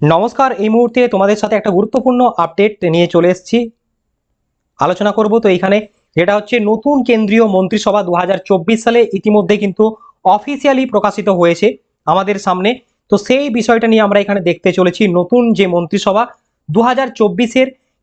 নমস্কার, এই মুহূর্তে তোমাদের সাথে একটা গুরুত্বপূর্ণ আপডেট নিয়ে চলে এসেছি। আলোচনা করব তো এইখানে যেটা হচ্ছে নতুন কেন্দ্রীয় মন্ত্রিসভা দু হাজার চব্বিশ সালে ইতিমধ্যে কিন্তু অফিসিয়ালি প্রকাশিত হয়েছে আমাদের সামনে। তো সেই বিষয়টা নিয়ে আমরা এখানে দেখতে চলেছি নতুন যে মন্ত্রিসভা দু হাজার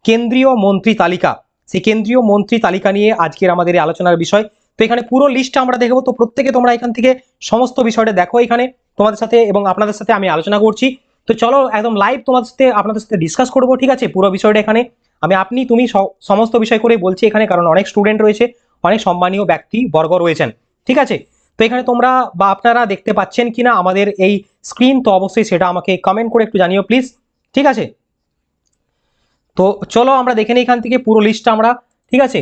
কেন্দ্রীয় মন্ত্রী তালিকা। সেই কেন্দ্রীয় মন্ত্রী তালিকা নিয়ে আজকের আমাদের আলোচনার বিষয়। তো এখানে পুরো লিস্টটা আমরা দেখব। তো প্রত্যেকে তোমরা এখান থেকে সমস্ত বিষয়টা দেখো এখানে তোমাদের সাথে এবং আপনাদের সাথে আমি আলোচনা করছি। তো চলো একদম লাইভ তোমাদের সাথে, আপনাদের সাথে ডিসকাস করব, ঠিক আছে? পুরো বিষয়টা এখানে। আমি, আপনি, তুমি সমস্ত বিষয় করে বলছি এখানে, কারণ অনেক স্টুডেন্ট রয়েছে, অনেক সম্মানীয় ব্যক্তি বর্গ রয়েছেন, ঠিক আছে? তো এখানে তোমরা বা আপনারা দেখতে পাচ্ছেন কিনা আমাদের এই স্ক্রিন তো অবশ্যই সেটা আমাকে কমেন্ট করে একটু জানিও প্লিজ ঠিক আছে? তো চলো আমরা দেখে নিই এখান থেকে পুরো লিস্টটা আমরা, ঠিক আছে?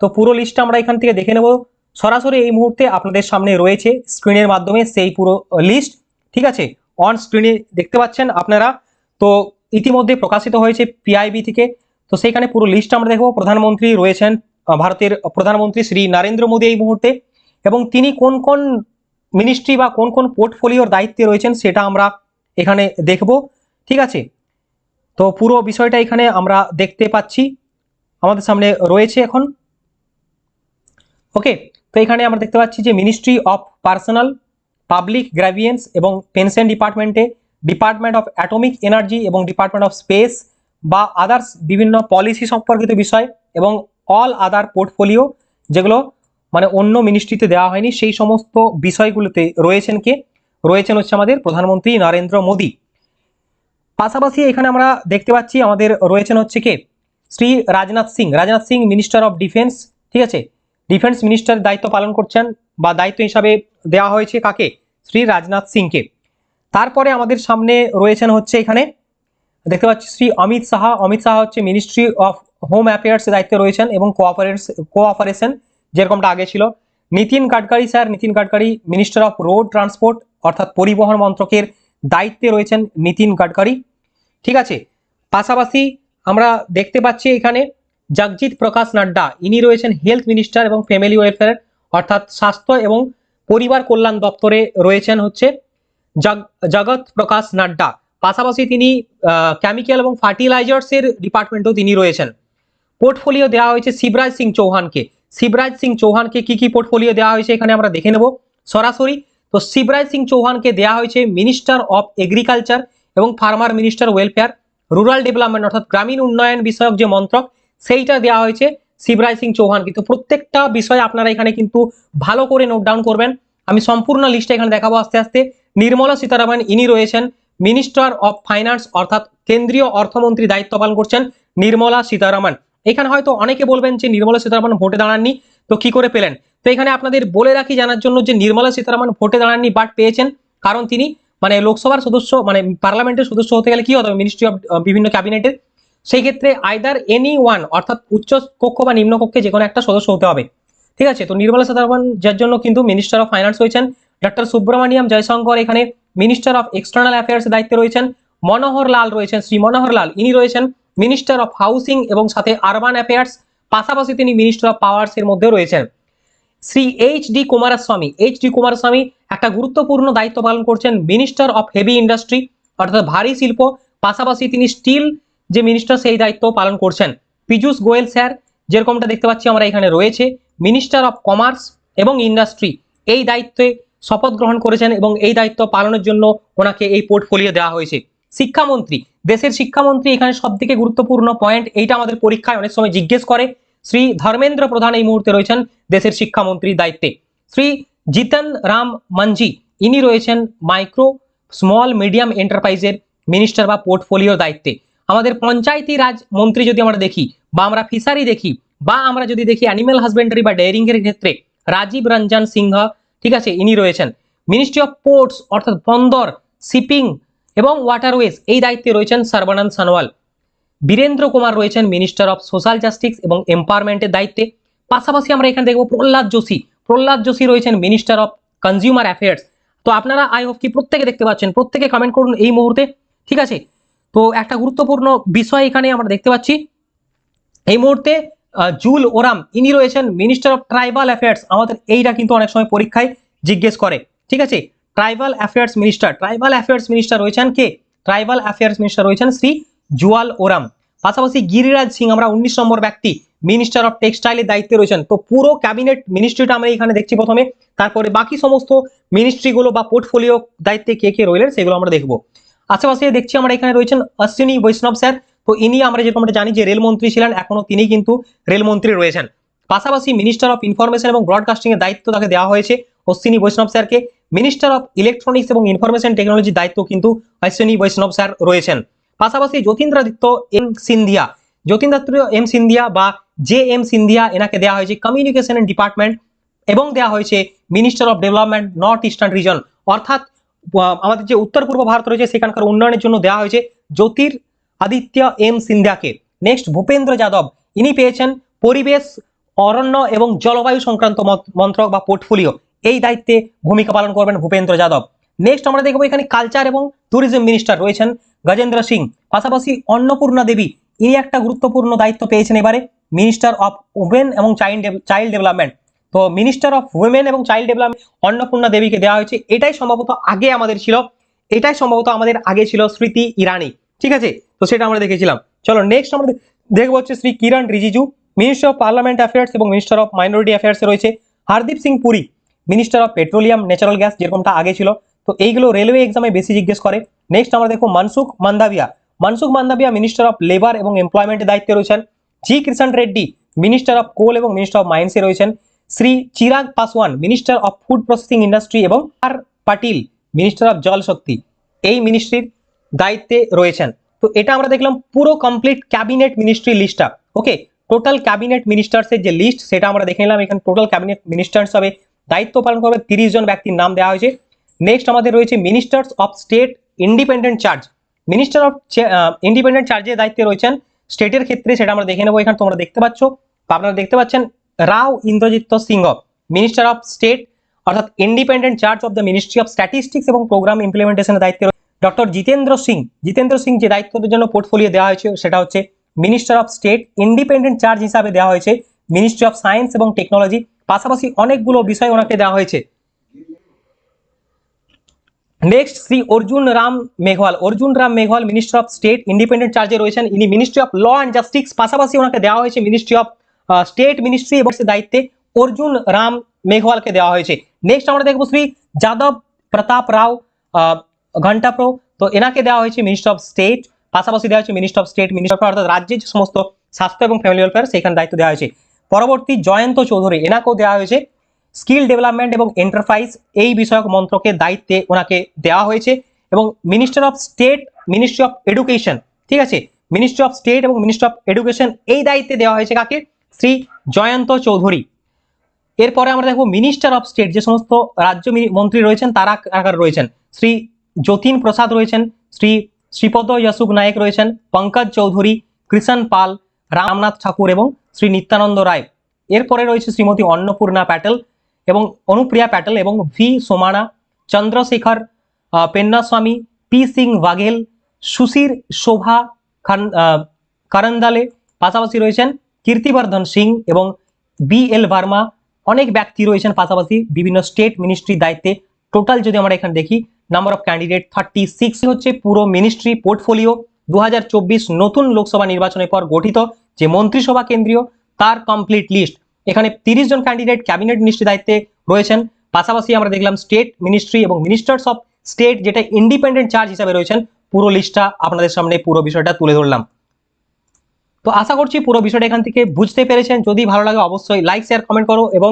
তো পুরো লিস্টটা আমরা এখান থেকে দেখে নেব। সরাসরি এই মুহূর্তে আপনাদের সামনে রয়েছে স্ক্রিনের মাধ্যমে সেই পুরো লিস্ট ঠিক আছে? অন স্ক্রিনে দেখতে পাচ্ছেন আপনারা। তো ইতিমধ্যে প্রকাশিত হয়েছে পিআইবি থেকে। তো সেইখানে পুরো লিস্ট আমরা দেখব। প্রধানমন্ত্রী রয়েছেন ভারতের প্রধানমন্ত্রী শ্রী নরেন্দ্র মোদী এই মুহূর্তে। এবং তিনি কোন কোন মিনিস্ট্রি বা কোন কোন পোর্টফোলিওর দায়িত্বে রয়েছেন সেটা আমরা এখানে দেখব। ঠিক আছে? তো পুরো বিষয়টা এখানে আমরা দেখতে পাচ্ছি। আমাদের সামনে রয়েছে এখন। ওকে তো এখানে আমরা দেখতে পাচ্ছি যে ministry of personal public grievance এবং পেনশন ডিপার্টমেন্টে ডিপার্টমেন্ট অফ অ্যাটমিক এনার্জি এবং ডিপার্টমেন্ট অফ স্পেস বা আদার্স বিভিন্ন পলিসি সম্পর্কিত বিষয় এবং অল আদার পোর্টফোলিও যেগুলো মানে অন্য মিনিস্ট্রিতে দেওয়া হয়নি, সেই সমস্ত বিষয়গুলোতে রয়েছেন কে? রয়েছেন হচ্ছে আমাদের প্রধানমন্ত্রী নরেন্দ্র মোদী। পাশাপাশি এখানে আমরা দেখতে পাচ্ছি আমাদের রয়েছেন হচ্ছে কে? Shri Rajnath Singh. Rajnath Singh minister of defence ঠিক আছে? ডিফেন্স মিনিস্টার দায়িত্ব পালন করছেন। বা দায়িত্ব হিসাবে দেওয়া হয়েছে কাকে? শ্রী রাজনাথ সিংকে। তারপরে আমাদের সামনে রয়েছেন হচ্ছে এখানে, দেখতে পাচ্ছি শ্রী অমিত সাহা। অমিত সাহা হচ্ছে মিনিস্ট্রি অফ হোম অ্যাফেয়ার্স দায়িত্বে রয়েছেন এবং কোঅপারেটস কোঅপারেশন যেরকমটা আগে ছিল। Nitin Gadkari sir, Nitin Gadkari minister of road transport অর্থাৎ পরিবহন মন্ত্রকের দায়িত্বে রয়েছেন নীতিন গাডকারি। ঠিক আছে, পাশাপাশি আমরা দেখতে পাচ্ছি এখানে জগজিৎ প্রকাশ নাড্ডা। ইনি রয়েছেন হেলথ মিনিস্টার এবং ফ্যামিলি ওয়েলফেয়ার অর্থাৎ স্বাস্থ্য এবং পরিবার কল্যাণ দপ্তরে রয়েছেন হচ্ছে জগৎ প্রকাশ নাড্ডা। পাশাপাশি তিনি কেমিক্যাল এবং ফার্টিলাইজার্সের ডিপার্টমেন্টেও তিনি রয়েছেন। পোর্টফোলিও দেওয়া হয়েছে শিবরাজ সিং চৌহানকে। শিবরাজ সিং চৌহানকে কি কি পোর্টফোলিও দেওয়া হয়েছে এখানে আমরা দেখে নেব। সরাসরি, তো শিবরাজ সিং চৌহানকে দেওয়া হয়েছে মিনিস্টার অফ এগ্রিকালচার এবং farmer minister welfare rural development অর্থাৎ গ্রামীণ উন্নয়ন বিষয়ক যে মন্ত্রক, সেইটা দেওয়া হয়েছে শিবরাজ সিং চৌহান। কিন্তু প্রত্যেকটা বিষয় আপনারা এখানে কিন্তু ভালো করে নোট ডাউন করবেন। আমি সম্পূর্ণ লিস্টটা এখানে দেখাবো আস্তে আস্তে। নির্মলা সীতারামন, ইনি রয়েছেন মিনিস্টার অফ ফাইন্যান্স অর্থাৎ কেন্দ্রীয় অর্থমন্ত্রী দায়িত্ব পালন করছেন নির্মলা সীতারামন। এখানে হয়তো অনেকে বলবেন যে নির্মলা সীতারামন ভোটে দাঁড়াননি, তো কি করে পেলেন? তো এখানে আপনাদের বলে রাখি জানার জন্য যে নির্মলা সীতারামন ভোটে দাঁড়াননি বাট পেয়েছেন। কারণ তিনি মানে লোকসভার সদস্য মানে পার্লামেন্টের সদস্য হতে গেলে কি হতে হবে? মিনিস্ট্রি অফ বিভিন্ন ক্যাবিনেটের সেই ক্ষেত্রে আইদার এনি ওয়ান অর্থাৎ উচ্চ কক্ষ বা নিম্ন কক্ষে যে কোনো একটা সদস্য হতে হবে। ঠিক আছে? তো নির্মলা সীতারামন, যার জন্য কিন্তু মিনিস্টার অফ ফাইন্যান্স হয়েছেন ডক্টর সুব্রমণিয়াম জয়শঙ্কর এখানে মিনিস্টার অফ এক্সটার্নাল অ্যাফেয়ার্স দায়িত্বে রয়েছেন, মনোহর লাল রয়েছেন, শ্রী মনোহর লাল, ইনি রয়েছেন মিনিস্টার অফ হাউসিং এবং সাথে আরবান অ্যাফেয়ার্স পাশাপাশি তিনি মিনিস্টার অফ পাওয়ার্স এর মধ্যে রয়েছেন। Shri H D Kumaraswamy H D Kumaraswamy একটা গুরুত্বপূর্ণ দায়িত্ব পালন করছেন মিনিস্টার অফ হেভি ইন্ডাস্ট্রি অর্থাৎ ভারী শিল্প, পাশাপাশি তিনি স্টিল যে মিনিস্টার সেই দায়িত্ব পালন করছেন। পীযূষ গোয়েল স্যার, যেরকমটা দেখতে পাচ্ছি আমরা এখানে রয়েছে মিনিস্টার অফ কমার্স এবং ইন্ডাস্ট্রি এই দায়িত্বে শপথ গ্রহণ করেছেন এবং এই দায়িত্ব পালনের জন্য ওনাকে এই পোর্টফোলিও দেওয়া হয়েছে। শিক্ষামন্ত্রী, দেশের শিক্ষামন্ত্রী এখানে সব থেকে গুরুত্বপূর্ণ পয়েন্ট এইটা আমাদের পরীক্ষায় অনেক সময় জিজ্ঞেস করে। শ্রী ধর্মেন্দ্র প্রধান এই মুহূর্তে রয়েছেন দেশের শিক্ষামন্ত্রীর দায়িত্বে। শ্রী জিতন রাম মাঞ্জি, ইনি রয়েছেন মাইক্রো স্মল মিডিয়াম এন্টারপ্রাইজের মিনিস্টার বা পোর্টফোলিওর দায়িত্বে। আমাদের পঞ্চায়েতি রাজ মন্ত্রী যদি আমরা দেখি, বা আমরা ফিশারি দেখি, বা আমরা যদি দেখি অ্যানিম্যাল হাজবেন্ডারি বা ডেয়ারিং এর ক্ষেত্রে, রাজীব রঞ্জন সিংহ, ঠিক আছে, ইনি রয়েছেন। মিনিস্ট্রি অফ পোর্টস অর্থাৎ বন্দর শিপিং এবং ওয়াটারওয়েজ এই দায়িত্বে রয়েছেন সর্বানন্দ সানোয়াল। বীরেন্দ্র কুমার রয়েছেন মিনিস্টার অফ সোশ্যাল জাস্টিস এবং এম্পাওয়ারমেন্টের দায়িত্বে। পাশাপাশি আমরা এখানে দেখব প্রহ্লাদ যোশী। প্রহ্লাদ যোশী রয়েছেন মিনিস্টার অফ কনজিউমার অ্যাফেয়ার্স তো আপনারা আই হোপ কি প্রত্যেকে দেখতে পাচ্ছেন? প্রত্যেকে কমেন্ট করুন এই মুহূর্তে। ঠিক আছে তো একটা গুরুত্বপূর্ণ বিষয় এখানে আমরা দেখতে পাচ্ছি। এই মুহূর্তে জুল ওরাম, ইনি রয়েছেন মিনিস্টার অফ ট্রাইবাল অ্যাফেয়ার্স আমাদের এইটা কিন্তু অনেক সময় পরীক্ষায় জিজ্ঞেস করে, ঠিক আছে? Tribal affairs minister tribal affairs minister রয়েছেন কে? ট্রাইবাল অ্যাফেয়ার্স মিনিস্টার রয়েছেন শ্রী জুয়াল ওরাম। পাশাপাশি গিরিরাজ সিং, আমরা উনিশ নম্বর ব্যক্তি মিনিস্টার অফ টেক্সটাইলের দায়িত্বে রয়েছেন। তো পুরো ক্যাবিনেট মিনিস্ট্রিটা আমরা এখানে দেখছি প্রথমে। তারপরে বাকি সমস্ত মিনিস্ট্রিগুলো বা পোর্টফোলিও দায়িত্বে কে কে রইলেন, সেগুলো আমরা দেখব। আশেপাশে দেখছি আমরা এখানে রয়েছেন অশ্বিনী বৈষ্ণব স্যার। তো ইনি আমরা যেরকম জানি যে রেলমন্ত্রী ছিলেন, এখনও তিনি কিন্তু রেলমন্ত্রী রয়েছেন। পাশাপাশি মিনিস্টার অফ ইনফরমেশন এবং ব্রডকাস্টিং এর দায়িত্ব তাকে দেওয়া হয়েছে অশ্বিনী বৈষ্ণব স্যারকে। মিনিস্টার অফ ইলেকট্রনিক্স এবং ইনফরমেশন টেকনোলজির দায়িত্ব কিন্তু অশ্বিনী বৈষ্ণব স্যার রয়েছেন। পাশাপাশি যতীন্দ্রাদিত্য এম সিন্ধিয়া, যতীন্দ্রাদিত্য এম সিন্ধিয়া বা জে এম সিন্ধিয়া এনাকে দেওয়া হয়েছে কমিউনিকেশন ডিপার্টমেন্ট এবং দেওয়া হয়েছে minister of development north eastern region অর্থাৎ আমাদের যে উত্তর পূর্ব ভারত রয়েছে, সেখানকার উন্নয়নের জন্য দেওয়া হয়েছে জ্যোতির আদিত্য এম সিন্ধিয়াকে। নেক্সট ভূপেন্দ্র যাদব। ইনি পেয়েছেন পরিবেশ, অরণ্য এবং জলবায়ু সংক্রান্ত মন্ত্রক বা পোর্টফোলিও। এই দায়িত্বে ভূমিকা পালন করবেন ভূপেন্দ্র যাদব। নেক্সট আমরা দেখব এখানে কালচার এবং ট্যুরিজম মিনিস্টার রয়েছেন গজেন্দ্র সিং। পাশাপাশি অন্নপূর্ণা দেবী, ইনি একটা গুরুত্বপূর্ণ দায়িত্ব পেয়েছেন এবারে। মিনিস্টার অফ উমেন এবং চাইল্ড চাইল্ড ডেভেলপমেন্ট তো মিনিস্টার অফ উইমেন এবং চাইল্ড ডেভেলপমেন্ট অন্নপূর্ণা দেবীকে দেওয়া হয়েছে। এটাই সম্ভবত আগে আমাদের ছিল। এটাই সম্ভবত আমাদের আগে ছিল স্মৃতি ইরানি। ঠিক আছে? তো সেটা আমরা দেখেছিলাম। চলো নেক্সট আমরা দেখব হচ্ছে Shri Kiren Rijiju minister of parliament affairs এবং মিনিস্টার অফ মাইনরিটি অ্যাফেয়ার্সে রয়েছে Hardeep Singh Puri minister of petroleum natural gas যেরকমটা আগে ছিল। তো এইগুলো রেলওয়ে এক্সামে বেশি জিজ্ঞেস করে। নেক্সট আমরা দেখো Mansukh Mandaviya Mansukh Mandaviya minister of labour এবং এমপ্লয়মেন্টের দায়িত্বে রয়েছেন। G. Kishan Reddy minister of coal এবং মিনিস্টার অফ মাইন্সে রয়েছেন। Shri Chirag Paswan minister of food processing industry এবং আর পাটিল মিনিস্টার অফ জল শক্তি এই মিনিস্ট্রির দায়িত্বে রয়েছেন। তো এটা আমরা দেখলাম পুরো কমপ্লিট ক্যাবিনেট মিনিস্ট্রি লিস্টটা ওকে টোটাল ক্যাবিনেট মিনিস্টার্সের যে লিস্ট সেটা আমরা দেখে নিলাম। এখানে টোটাল ক্যাবিনেট মিনিস্টার্স হবে, দায়িত্ব পালন করবে তিরিশ জন ব্যক্তির নাম দেওয়া হয়েছে। নেক্সট আমাদের রয়েছে ministers of state independent charge minister of independent চার্জের দায়িত্বে রয়েছেন। স্টেটের ক্ষেত্রে সেটা আমরা দেখে নেব। এখানে তোমরা দেখতে পাচ্ছ আপনারা দেখতে পাচ্ছেন Rao Inderjit Singh minister of state অর্থাৎ independent charge of the ministry of statistics এবং প্রোগ্রাম ইমপ্লিমেন্টেশনের দায়িত্বে ডক্টর জিতেন্দ্র সিং জিতেন্দ্র সিং যে দায়িত্বের জন্য পোর্টফোলিও দেওয়া হয়েছে, সেটা হচ্ছে minister of state independent charge হিসাবে দেওয়া হয়েছে মিনিস্ট্রি অফ সায়েন্স এবং টেকনোলজি পাশাপাশি অনেকগুলো বিষয় ওনাকে দেওয়া হয়েছে। Next Shri Arjun Ram Meghwal, Arjun Ram Meghwal minister of state independent চার্জে রয়েছেন। ইনি ministry of law and justice পাশাপাশি ওনাকে দেওয়া হয়েছে মিনিস্ট্রি অফ স্টেট মিনিস্ট্রি এবং দায়িত্বে অর্জুন রাম মেঘওয়ালকে দেওয়া হয়েছে। নেক্সট আমরা দেখব শ্রী যাদব প্রতাপ রাও আহ, ঘন্টাপ্রো তো এনাকে দেওয়া হয়েছে মিনিস্টার অফ স্টেট পাশাপাশি দেওয়া হয়েছে মিনিস্টার অফ স্টেট মিনিস্টার অর্থাৎ রাজ্যের যে সমস্ত স্বাস্থ্য এবং ফ্যামিলি ওয়েলফেয়ার সেখানে দায়িত্ব দেওয়া হয়েছে। পরবর্তী জয়ন্ত চৌধুরী এনাকেও দেওয়া হয়েছে স্কিল ডেভেলপমেন্ট এবং এন্টারপ্রাইজ এই বিষয়ক মন্ত্রকের দায়িত্বে ওনাকে দেওয়া হয়েছে। এবং minister of state ministry of education ঠিক আছে? মিনিস্ট্রি অফ স্টেট এবং মিনিস্ট্রি অফ এডুকেশন এই দায়িত্বে দেওয়া হয়েছে কাকে? শ্রী জয়ন্ত চৌধুরী। এরপরে আমরা দেখব মিনিস্টার অফ স্টেট যে সমস্ত রাজ্য মন্ত্রী রয়েছেন, তারা কারা রয়েছেন? শ্রী যতীন প্রসাদ রয়েছেন, শ্রী শ্রীপদ যশুক নায়ক রয়েছেন, পঙ্কজ চৌধুরী, কৃষণ পাল, রামনাথ ঠাকুর এবং শ্রী নিত্যানন্দ রায়। এরপরে রয়েছে শ্রীমতী অন্নপূর্ণা প্যাটেল এবং অনুপ্রিয়া প্যাটেল এবং ভি সোমানা, চন্দ্রশেখর পেন্নাস্বামী, পি সিং বাঘেল, সুশীর শোভা খান কারন্দালে পাশাপাশি রয়েছেন কীর্তিবর্ধন সিং এবং বি এল ভার্মা অনেক ব্যক্তি রয়েছেন পাশাপাশি বিভিন্ন স্টেট মিনিস্ট্রির দায়িত্বে। টোটাল যদি আমরা এখানে দেখি number of candidate thirty six হচ্ছে পুরো মিনিস্ট্রি পোর্টফোলিও। দু হাজার চব্বিশ নতুন লোকসভা নির্বাচনের পর গঠিত যে মন্ত্রিসভা কেন্দ্রীয়, তার কমপ্লিট লিস্ট এখানে তিরিশ জন ক্যান্ডিডেট ক্যাবিনেট মিনিস্ট্রি দায়িত্বে রয়েছেন। পাশাপাশি আমরা দেখলাম স্টেট মিনিস্ট্রি এবং মিনিস্টার্স অফ স্টেট যেটা ইন্ডিপেন্ডেন্ট চার্জ হিসাবে রয়েছেন, পুরো লিস্টটা আপনাদের সামনে পুরো বিষয়টা তুলে ধরলাম। তো আশা করছি পুরো বিষয়টা এখান থেকে বুঝতে পেরেছেন। যদি ভালো লাগে অবশ্যই লাইক শেয়ার কমেন্ট করো এবং